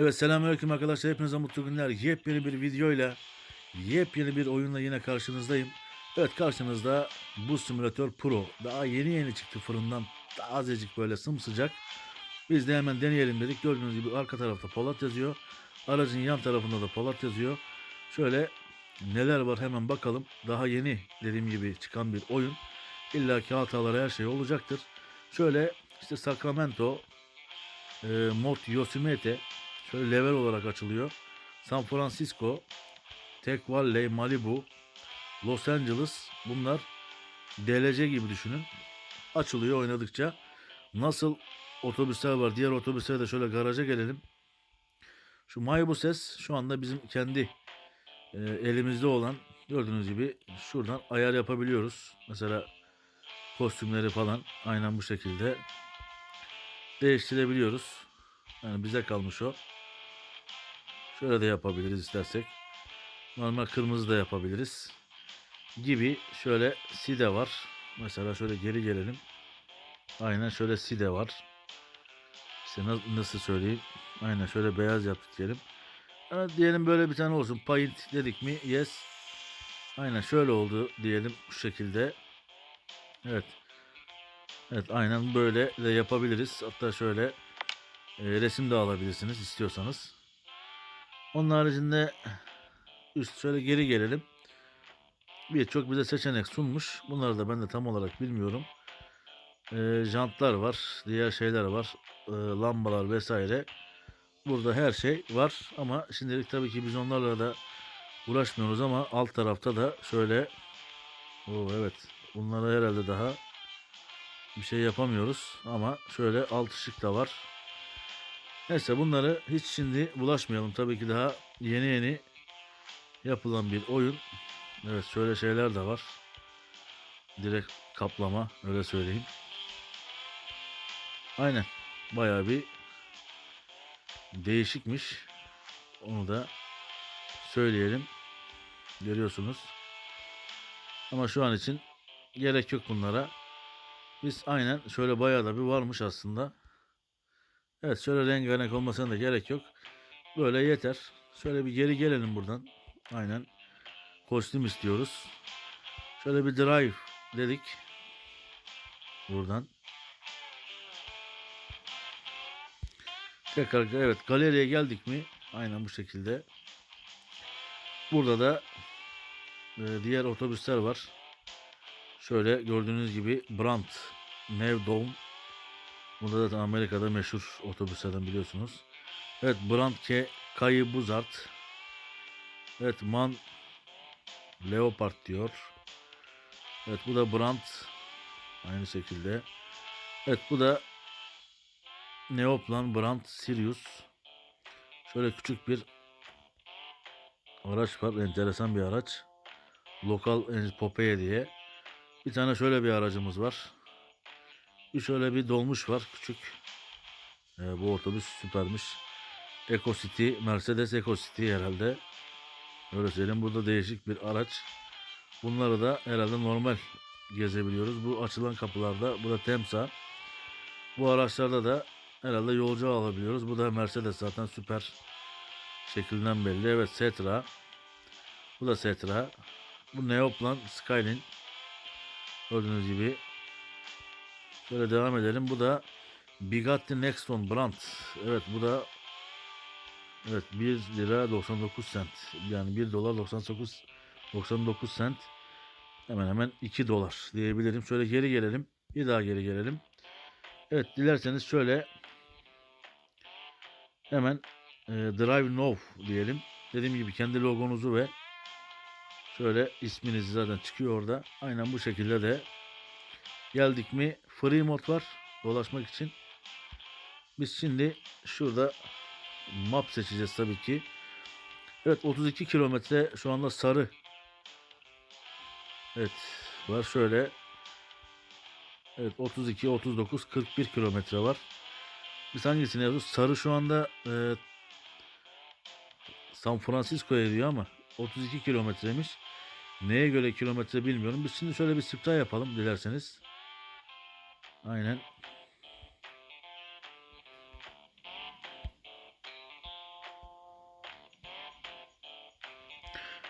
Evet selamünaleyküm arkadaşlar. Hepinize mutlu günler. Yepyeni bir videoyla, yepyeni bir oyunla yine karşınızdayım. Evet karşınızda bu simülatör Pro. Daha yeni yeni çıktı fırından. Tazecik böyle sımsıcak. Biz de hemen deneyelim dedik. Gördüğünüz gibi arka tarafta Polat yazıyor. Aracın yan tarafında da Polat yazıyor. Şöyle neler var hemen bakalım. Daha yeni dediğim gibi çıkan bir oyun. İlla ki hataları her şey olacaktır. Şöyle işte Sacramento, e, Mot Yosemite şöyle level olarak açılıyor. San Francisco, Valley, Malibu, Los Angeles bunlar DLC gibi düşünün. Açılıyor oynadıkça. Nasıl otobüsler var. Diğer otobüslere de şöyle garaja gelelim. Şu Malibu ses şu anda bizim kendi e, elimizde olan gördüğünüz gibi şuradan ayar yapabiliyoruz. Mesela kostümleri falan aynen bu şekilde değiştirebiliyoruz. Yani bize kalmış o. Şöyle de yapabiliriz istersek. Normal kırmızı da yapabiliriz. Gibi şöyle side var. Mesela şöyle geri gelelim. Aynen şöyle side var. İşte na- nasıl söyleyeyim. Aynen şöyle beyaz yaptık diyelim. Ha, diyelim böyle bir tane olsun. Paint dedik mi? Yes. Aynen şöyle oldu diyelim şu şekilde. Evet. Evet aynen böyle de yapabiliriz. Hatta şöyle e, resim de alabilirsiniz istiyorsanız. Onun haricinde üst şöyle geri gelelim. Birçok bize seçenek sunmuş. Bunları da ben de tam olarak bilmiyorum. E, jantlar var. Diğer şeyler var. E, lambalar vesaire. Burada her şey var. Ama şimdilik tabii ki biz onlarla da uğraşmıyoruz ama alt tarafta da şöyle Oo, evet. Bunlara herhalde daha bir şey yapamıyoruz ama şöyle alt ışık da var. Neyse bunları hiç şimdi bulaşmayalım. Tabii ki daha yeni yeni yapılan bir oyun. Evet şöyle şeyler de var. Direkt kaplama öyle söyleyeyim. Aynen. Bayağı bir değişikmiş. Onu da söyleyelim. Görüyorsunuz. Ama şu an için gerek yok bunlara. Biz aynen şöyle bayağı da bir varmış aslında. Evet şöyle rengarenk olmasına da gerek yok. Böyle yeter. Şöyle bir geri gelelim buradan. Aynen. Kostüm istiyoruz. Şöyle bir drive dedik. Buradan. Tekrar evet galeriye geldik mi? Aynen bu şekilde. Burada da e, diğer otobüsler var. Şöyle gördüğünüz gibi Brandt, Nevdom. Burada da Amerika'da meşhur otobüslerden biliyorsunuz. Evet Brandt K, Kayı Buzart. Evet Man Leopard diyor. Evet bu da Brandt. Aynı şekilde. Evet bu da Neoplan Brandt Sirius. Şöyle küçük bir araç var. Enteresan bir araç. Lokal Popeye diye. Bir tane şöyle bir aracımız var. Şöyle bir dolmuş var küçük. Ee, bu otobüs süpermiş. Eco City, Mercedes Eco City herhalde. Öyle söyleyeyim. Burada değişik bir araç. Bunları da herhalde normal gezebiliyoruz. Bu açılan kapılarda. Bu da Temsa. Bu araçlarda da herhalde yolcu alabiliyoruz. Bu da Mercedes zaten süper şeklinden belli. Evet Setra. Bu da Setra. Bu Neoplan Skyline. Gördüğünüz gibi. Şöyle devam edelim. Bu da Bugatti Nexton Brandt. Evet bu da Evet 1 lira 99 sent. Yani 1 dolar 99 99 sent. Hemen hemen 2 dolar diyebilirim. Şöyle geri gelelim. Bir daha geri gelelim. Evet dilerseniz şöyle hemen e, Drive Now diyelim. Dediğim gibi kendi logonuzu ve şöyle isminiz zaten çıkıyor orada. Aynen bu şekilde de geldik mi free mod var dolaşmak için. Biz şimdi şurada map seçeceğiz tabii ki. Evet 32 kilometre şu anda sarı. Evet var şöyle. Evet 32, 39, 41 kilometre var. Biz hangisini yapıyoruz? Sarı şu anda e, San Francisco'ya diyor ama 32 kilometremiş. Neye göre kilometre bilmiyorum. Biz şimdi şöyle bir spray yapalım dilerseniz. Aynen.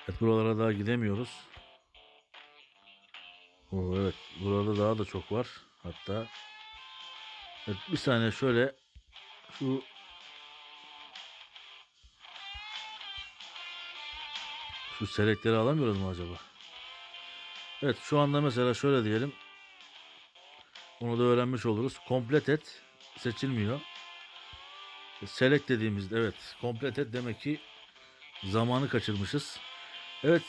Evet buralara daha gidemiyoruz. Oo, evet burada daha da çok var. Hatta evet, bir saniye şöyle şu şu selektleri alamıyoruz mu acaba? Evet şu anda mesela şöyle diyelim. Onu da öğrenmiş oluruz. Komplet et seçilmiyor. Select dediğimizde evet komplet et demek ki zamanı kaçırmışız. Evet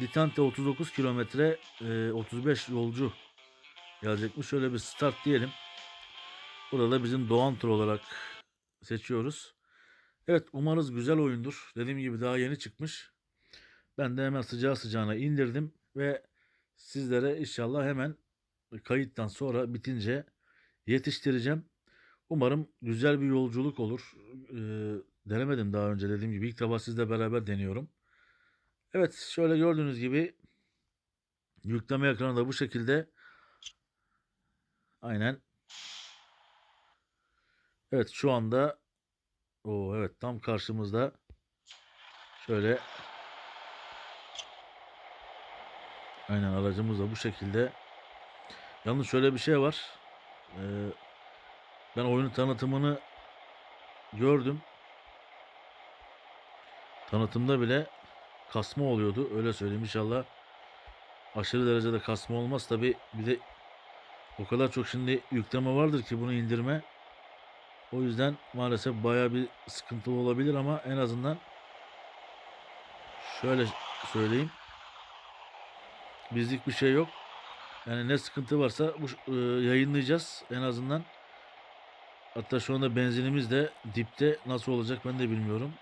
Ditante 39 kilometre e, 35 yolcu gelecekmiş. Şöyle bir start diyelim. Burada da bizim Doğan Tur olarak seçiyoruz. Evet umarız güzel oyundur. Dediğim gibi daha yeni çıkmış. Ben de hemen sıcağı sıcağına indirdim ve sizlere inşallah hemen kayıttan sonra bitince yetiştireceğim. Umarım güzel bir yolculuk olur. Ee, denemedim daha önce dediğim gibi. ilk defa sizle beraber deniyorum. Evet şöyle gördüğünüz gibi yükleme ekranı da bu şekilde. Aynen. Evet şu anda o evet tam karşımızda şöyle aynen aracımız da bu şekilde. Yalnız şöyle bir şey var. Ee, ben oyunun tanıtımını gördüm. Tanıtımda bile kasma oluyordu. Öyle söyleyeyim inşallah. Aşırı derecede kasma olmaz. Tabi bir de o kadar çok şimdi yükleme vardır ki bunu indirme. O yüzden maalesef baya bir sıkıntılı olabilir ama en azından şöyle söyleyeyim. Bizlik bir şey yok. Yani ne sıkıntı varsa bu e, yayınlayacağız en azından. Hatta şu anda benzinimiz de dipte nasıl olacak ben de bilmiyorum.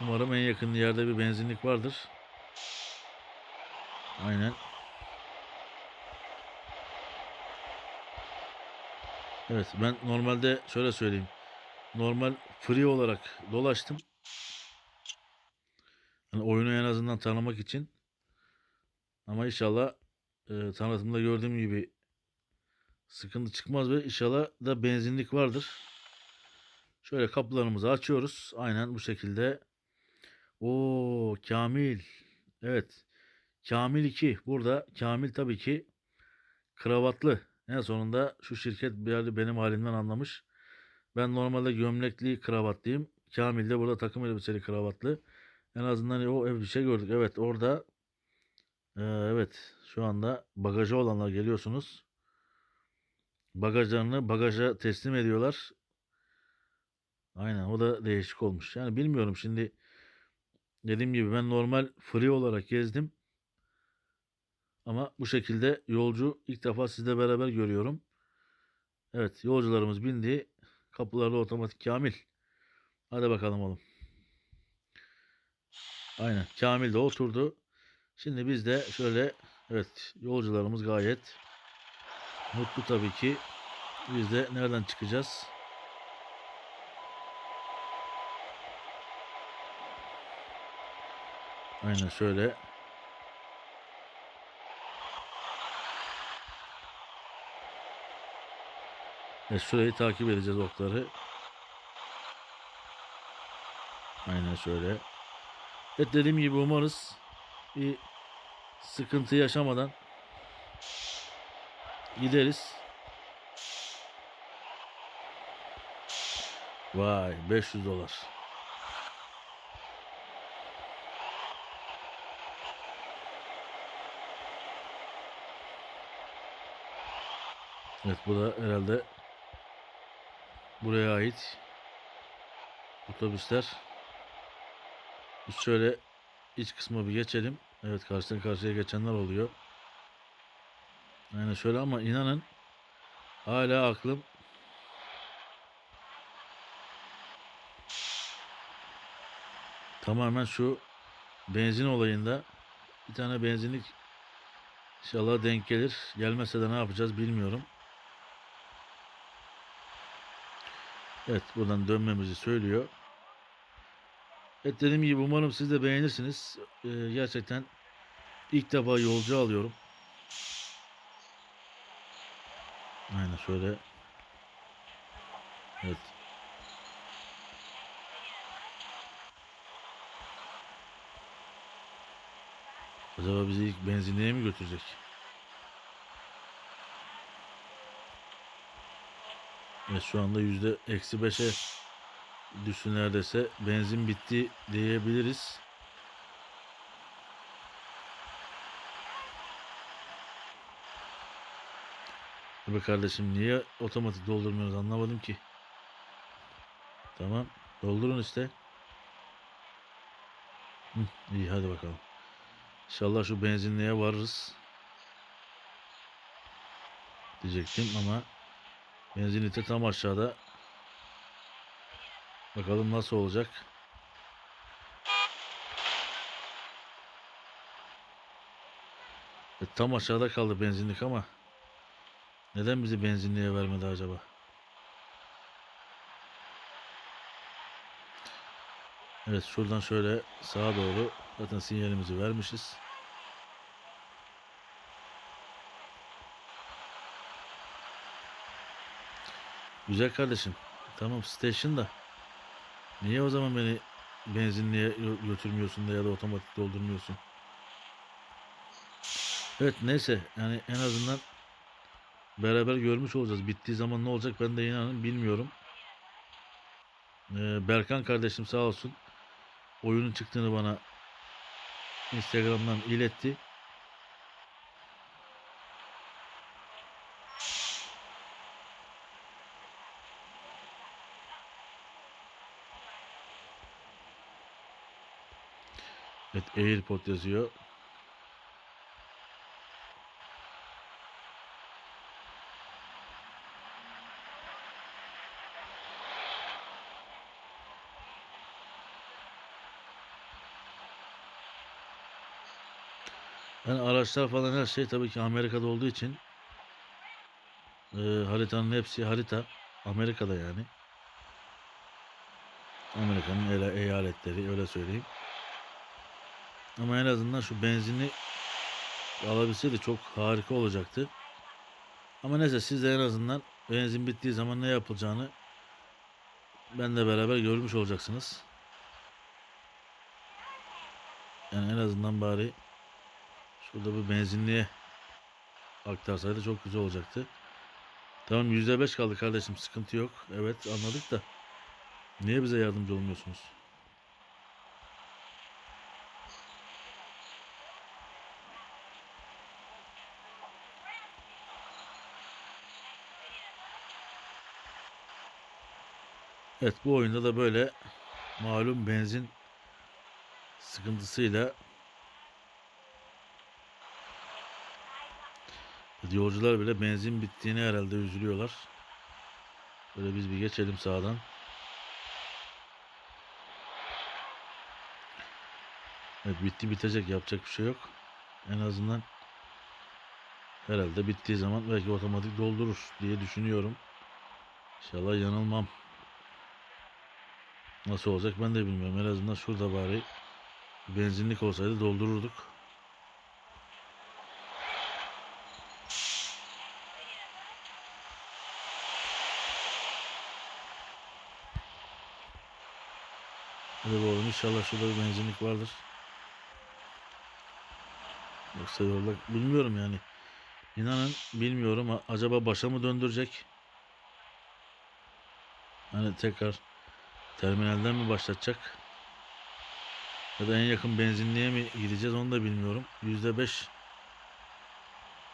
Umarım en yakın yerde bir benzinlik vardır. Aynen. Evet ben normalde şöyle söyleyeyim. Normal free olarak dolaştım. Yani oyunu en azından tanımak için. Ama inşallah e, tanıtımda gördüğüm gibi sıkıntı çıkmaz ve inşallah da benzinlik vardır. Şöyle kapılarımızı açıyoruz. Aynen bu şekilde. O Kamil. Evet. Kamil 2. Burada Kamil tabii ki kravatlı. En sonunda şu şirket bir yerde benim halimden anlamış. Ben normalde gömlekli kravatlıyım. Kamil de burada takım elbiseli kravatlı. En azından o bir şey gördük. Evet orada ee, evet şu anda bagajı olanlar geliyorsunuz. Bagajlarını bagaja teslim ediyorlar. Aynen o da değişik olmuş. Yani bilmiyorum şimdi dediğim gibi ben normal free olarak gezdim. Ama bu şekilde yolcu ilk defa sizle beraber görüyorum. Evet yolcularımız bindi. Kapılarda otomatik Kamil. Hadi bakalım oğlum. Aynen Kamil de oturdu. Şimdi biz de şöyle evet yolcularımız gayet mutlu tabii ki. Biz de nereden çıkacağız? Aynen şöyle. Evet, şurayı takip edeceğiz okları. Aynen şöyle. Evet dediğim gibi umarız bir sıkıntı yaşamadan gideriz. Vay 500 dolar. Evet bu da herhalde buraya ait otobüsler. Biz şöyle iç kısmı bir geçelim. Evet karşıdan karşıya geçenler oluyor. Yani şöyle ama inanın hala aklım tamamen şu benzin olayında bir tane benzinlik inşallah denk gelir. Gelmese de ne yapacağız bilmiyorum. Evet buradan dönmemizi söylüyor. Evet dediğim gibi umarım siz de beğenirsiniz. Ee, gerçekten ilk defa yolcu alıyorum. Aynen şöyle. Evet. Acaba bizi ilk benzinliğe mi götürecek? Evet şu anda yüzde eksi beşe düştü neredeyse. Benzin bitti diyebiliriz. Be kardeşim niye otomatik doldurmuyoruz anlamadım ki. Tamam doldurun işte. Hı, iyi hadi bakalım. İnşallah şu benzinliğe varırız. Diyecektim ama benzinlikte tam aşağıda. Bakalım nasıl olacak. E, tam aşağıda kaldı benzinlik ama neden bizi benzinliğe vermedi acaba? Evet şuradan şöyle sağa doğru zaten sinyalimizi vermişiz. Güzel kardeşim. Tamam station da. Niye o zaman beni benzinliğe gö- götürmüyorsun da ya da otomatik doldurmuyorsun? Evet neyse yani en azından beraber görmüş olacağız. Bittiği zaman ne olacak ben de inanın bilmiyorum. Ee, Berkan kardeşim sağ olsun oyunun çıktığını bana Instagram'dan iletti. AirPod yazıyor. Yani araçlar falan her şey tabii ki Amerika'da olduğu için e, haritanın hepsi harita Amerika'da yani. Amerika'nın eyaletleri öyle söyleyeyim. Ama en azından şu benzini alabilseydi çok harika olacaktı. Ama neyse siz de en azından benzin bittiği zaman ne yapılacağını benle beraber görmüş olacaksınız. Yani en azından bari şurada bir benzinliğe aktarsaydı çok güzel olacaktı. Tamam %5 kaldı kardeşim sıkıntı yok. Evet anladık da niye bize yardımcı olmuyorsunuz? Evet bu oyunda da böyle malum benzin sıkıntısıyla yolcular bile benzin bittiğini herhalde üzülüyorlar. Böyle biz bir geçelim sağdan. Evet bitti bitecek yapacak bir şey yok. En azından herhalde bittiği zaman belki otomatik doldurur diye düşünüyorum. İnşallah yanılmam. Nasıl olacak ben de bilmiyorum. En azından şurada bari benzinlik olsaydı doldururduk. Hadi bakalım inşallah şurada bir benzinlik vardır. Yoksa yolda bilmiyorum yani. İnanın bilmiyorum. Acaba başa mı döndürecek? Hani tekrar terminalden mi başlatacak? Ya da en yakın benzinliğe mi gideceğiz onu da bilmiyorum. Yüzde beş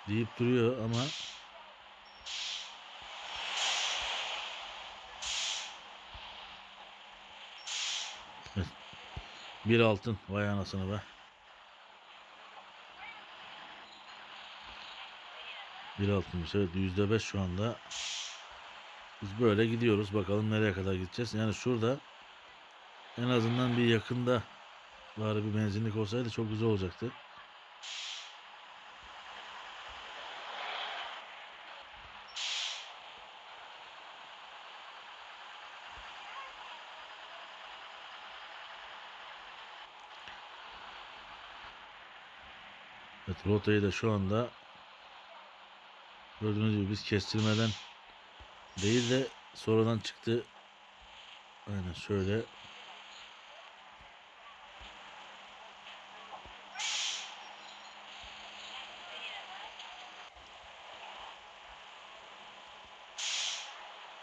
deyip duruyor ama bir altın vay anasını be. Bir altınmış evet yüzde beş şu anda. Biz böyle gidiyoruz bakalım nereye kadar gideceğiz. Yani şurada en azından bir yakında bari bir benzinlik olsaydı çok güzel olacaktı. Evet rotayı da şu anda gördüğünüz gibi biz kestirmeden Değil de sonradan çıktı. Aynen şöyle.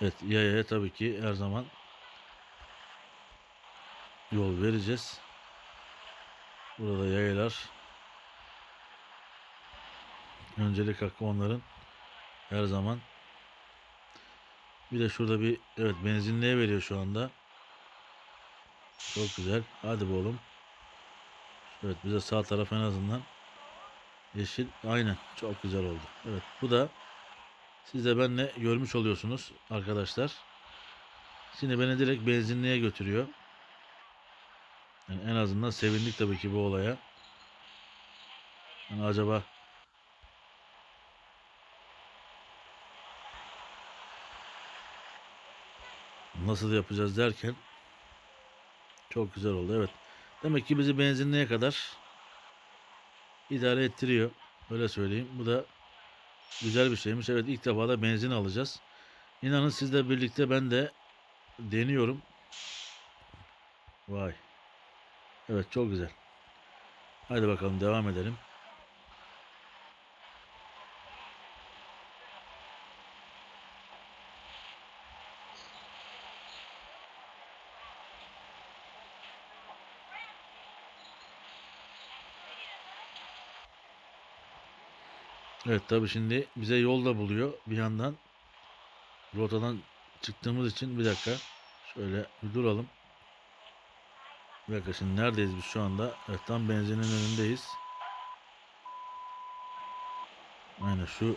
Evet yayaya tabii ki her zaman yol vereceğiz. Burada yayalar öncelik hakkı onların her zaman bir de şurada bir evet benzinliğe veriyor şu anda. Çok güzel. Hadi be oğlum. Evet bize sağ taraf en azından yeşil. Aynen. Çok güzel oldu. Evet bu da siz de benle görmüş oluyorsunuz arkadaşlar. Şimdi beni direkt benzinliğe götürüyor. Yani en azından sevindik tabii ki bu olaya. Yani acaba nasıl yapacağız derken çok güzel oldu. Evet. Demek ki bizi benzinliğe kadar idare ettiriyor. Öyle söyleyeyim. Bu da güzel bir şeymiş. Evet ilk defa da benzin alacağız. İnanın sizle birlikte ben de deniyorum. Vay. Evet çok güzel. Haydi bakalım devam edelim. Evet tabi şimdi bize yol da buluyor bir yandan. Rotadan çıktığımız için bir dakika. Şöyle bir duralım. Bir dakika şimdi neredeyiz biz şu anda? Evet tam benzinin önündeyiz. Aynen şu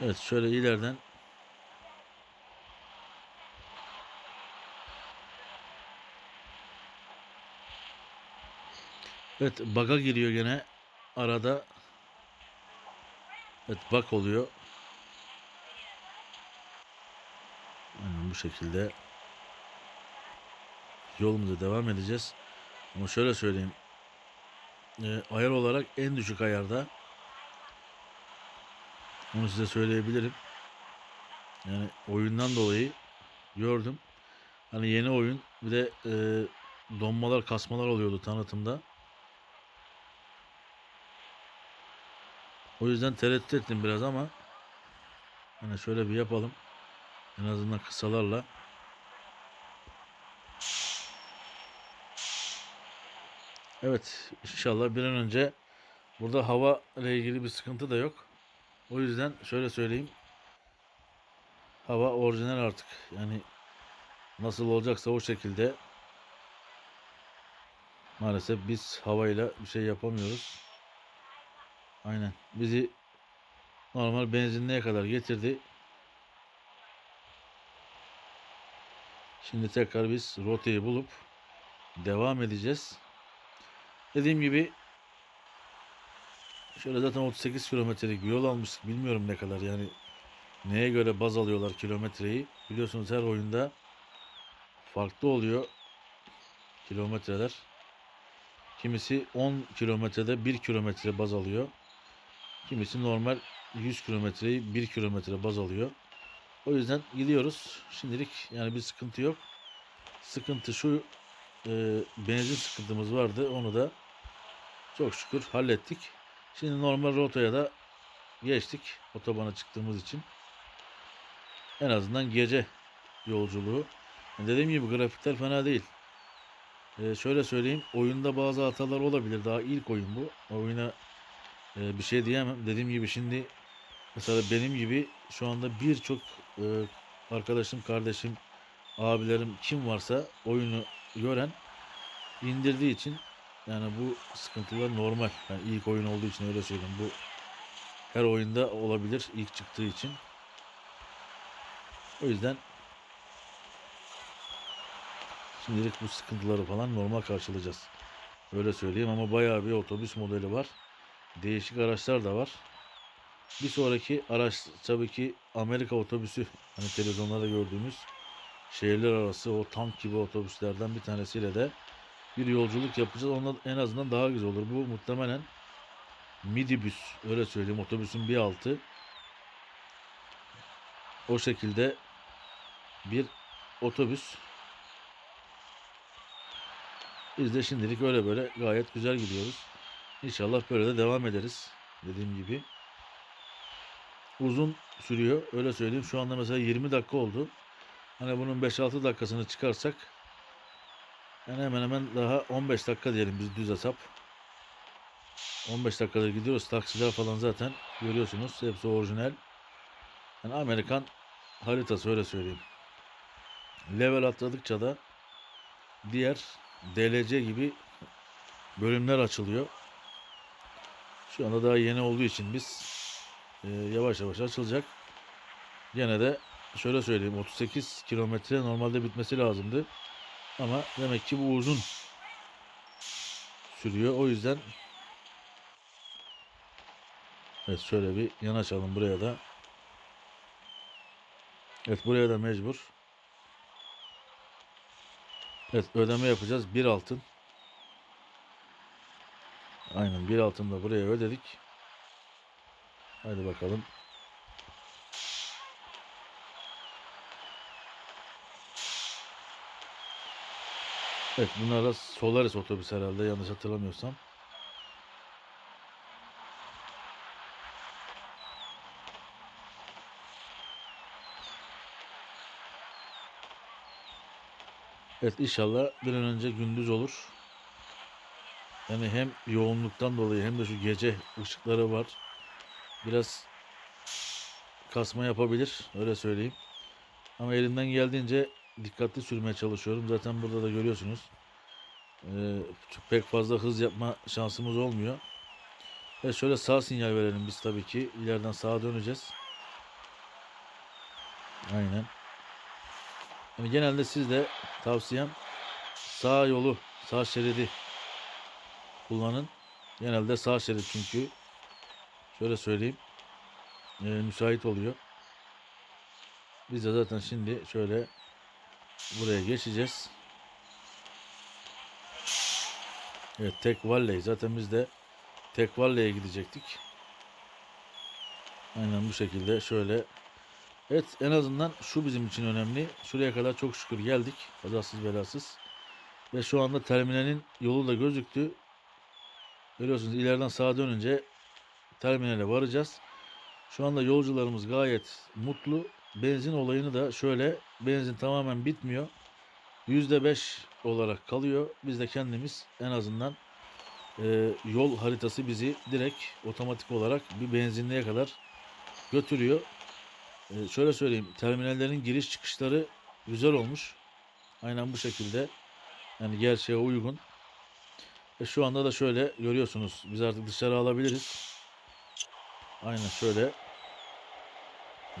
Evet şöyle ileriden Evet baga giriyor gene arada. Evet bak oluyor. Aynen bu şekilde yolumuza devam edeceğiz. Ama şöyle söyleyeyim. Ee, ayar olarak en düşük ayarda. Onu size söyleyebilirim. Yani oyundan dolayı gördüm. Hani yeni oyun bir de e, donmalar kasmalar oluyordu tanıtımda. O yüzden tereddüt ettim biraz ama hani şöyle bir yapalım. En azından kısalarla. Evet inşallah bir an önce burada hava ile ilgili bir sıkıntı da yok. O yüzden şöyle söyleyeyim. Hava orijinal artık. Yani nasıl olacaksa o şekilde maalesef biz havayla bir şey yapamıyoruz. Aynen. Bizi normal benzinliğe kadar getirdi. Şimdi tekrar biz rotayı bulup devam edeceğiz. Dediğim gibi şöyle zaten 38 kilometrelik bir yol almıştık. Bilmiyorum ne kadar yani neye göre baz alıyorlar kilometreyi. Biliyorsunuz her oyunda farklı oluyor kilometreler. Kimisi 10 kilometrede 1 kilometre baz alıyor. Kimisi normal 100 kilometreyi 1 kilometre baz alıyor. O yüzden gidiyoruz. Şimdilik yani bir sıkıntı yok. Sıkıntı şu e, benzin sıkıntımız vardı. Onu da çok şükür hallettik. Şimdi normal rotaya da geçtik. Otobana çıktığımız için. En azından gece yolculuğu. Dediğim gibi grafikler fena değil. E, şöyle söyleyeyim. Oyunda bazı hatalar olabilir. Daha ilk oyun bu. Oyuna e, bir şey diyemem. Dediğim gibi şimdi mesela benim gibi şu anda birçok e, arkadaşım, kardeşim, abilerim kim varsa oyunu gören indirdiği için yani bu sıkıntılar normal. Yani ilk oyun olduğu için öyle söyleyeyim. Bu her oyunda olabilir ilk çıktığı için. O yüzden şimdilik bu sıkıntıları falan normal karşılayacağız. Öyle söyleyeyim ama bayağı bir otobüs modeli var. Değişik araçlar da var. Bir sonraki araç tabii ki Amerika otobüsü. Hani televizyonlarda gördüğümüz şehirler arası o tank gibi otobüslerden bir tanesiyle de bir yolculuk yapacağız. Ondan en azından daha güzel olur. Bu muhtemelen midibüs öyle söyleyeyim otobüsün bir altı. O şekilde bir otobüs. Biz de şimdilik öyle böyle gayet güzel gidiyoruz. İnşallah böyle de devam ederiz. Dediğim gibi. Uzun sürüyor. Öyle söyleyeyim. Şu anda mesela 20 dakika oldu. Hani bunun 5-6 dakikasını çıkarsak yani hemen hemen daha 15 dakika diyelim biz düz hesap. 15 dakikada gidiyoruz. Taksiler falan zaten görüyorsunuz. Hepsi orijinal. Yani Amerikan haritası öyle söyleyeyim. Level atladıkça da diğer DLC gibi bölümler açılıyor. Şu anda daha yeni olduğu için biz e, yavaş yavaş açılacak. Gene de şöyle söyleyeyim 38 kilometre normalde bitmesi lazımdı. Ama demek ki bu uzun sürüyor. O yüzden Evet şöyle bir yanaşalım buraya da. Evet buraya da mecbur. Evet ödeme yapacağız. Bir altın. Aynen bir altın da buraya ödedik. Hadi bakalım. Evet bunlar da Solaris otobüs herhalde yanlış hatırlamıyorsam. Evet inşallah bir an önce gündüz olur. Yani hem yoğunluktan dolayı hem de şu gece ışıkları var. Biraz kasma yapabilir öyle söyleyeyim. Ama elimden geldiğince dikkatli sürmeye çalışıyorum. Zaten burada da görüyorsunuz. Ee, pek fazla hız yapma şansımız olmuyor. Ve şöyle sağ sinyal verelim biz tabii ki. İleriden sağa döneceğiz. Aynen. Yani genelde siz de tavsiyem sağ yolu, sağ şeridi kullanın. Genelde sağ şerit çünkü şöyle söyleyeyim e, müsait oluyor. Biz de zaten şimdi şöyle buraya geçeceğiz. Evet tek Valley zaten biz de tek Valley'e gidecektik. Aynen bu şekilde şöyle Evet en azından şu bizim için önemli. Şuraya kadar çok şükür geldik. Kazasız belasız. Ve şu anda terminalin yolu da gözüktü. Görüyorsunuz ileriden sağa dönünce terminale varacağız. Şu anda yolcularımız gayet mutlu. Benzin olayını da şöyle benzin tamamen bitmiyor. %5 olarak kalıyor. Biz de kendimiz en azından e, yol haritası bizi direkt otomatik olarak bir benzinliğe kadar götürüyor. Ee, şöyle söyleyeyim. Terminallerin giriş çıkışları güzel olmuş. Aynen bu şekilde. Yani gerçeğe uygun. Ve şu anda da şöyle görüyorsunuz. Biz artık dışarı alabiliriz. Aynen şöyle.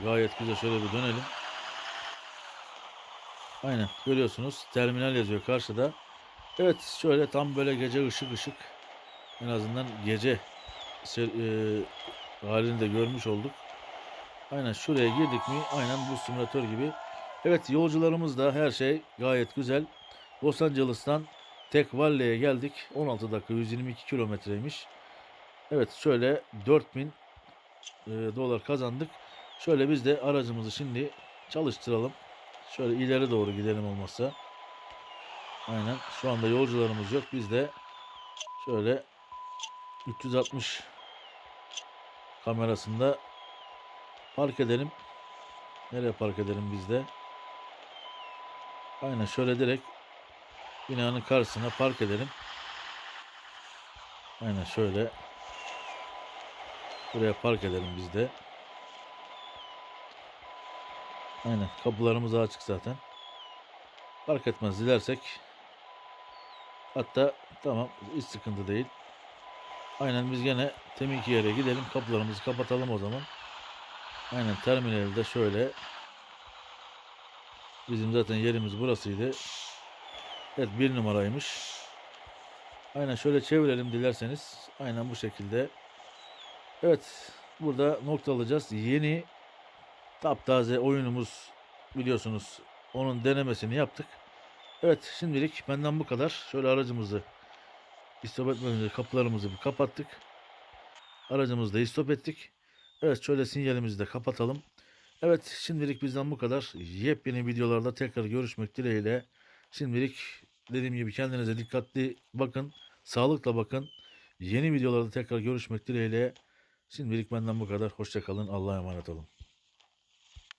Gayet güzel şöyle bir dönelim. Aynen görüyorsunuz. Terminal yazıyor karşıda. Evet şöyle tam böyle gece ışık ışık. En azından gece e, halini de görmüş olduk. Aynen şuraya girdik mi aynen bu simülatör gibi. Evet yolcularımız da her şey gayet güzel. Los Angeles'tan Tek Valley'e geldik. 16 dakika 122 kilometreymiş. Evet şöyle 4000 e, dolar kazandık. Şöyle biz de aracımızı şimdi çalıştıralım. Şöyle ileri doğru gidelim olmazsa. Aynen şu anda yolcularımız yok. Biz de şöyle 360 kamerasında Park edelim. Nereye park edelim biz de? Aynen şöyle direkt binanın karşısına park edelim. Aynen şöyle. Buraya park edelim biz de. Aynen kapılarımız açık zaten. Park etmez dilersek. Hatta tamam hiç sıkıntı değil. Aynen biz gene teminki yere gidelim. Kapılarımızı kapatalım o zaman. Aynen terminalde şöyle bizim zaten yerimiz burasıydı. Evet bir numaraymış. Aynen şöyle çevirelim dilerseniz. Aynen bu şekilde. Evet burada nokta alacağız. Yeni taptaze oyunumuz biliyorsunuz. Onun denemesini yaptık. Evet şimdilik benden bu kadar. Şöyle aracımızı istop etmeden kapılarımızı bir kapattık. Aracımızı da istop ettik. Evet şöyle sinyalimizi de kapatalım. Evet şimdilik bizden bu kadar. Yepyeni videolarda tekrar görüşmek dileğiyle. Şimdilik dediğim gibi kendinize dikkatli bakın. Sağlıkla bakın. Yeni videolarda tekrar görüşmek dileğiyle. Şimdilik benden bu kadar. Hoşçakalın. Allah'a emanet olun.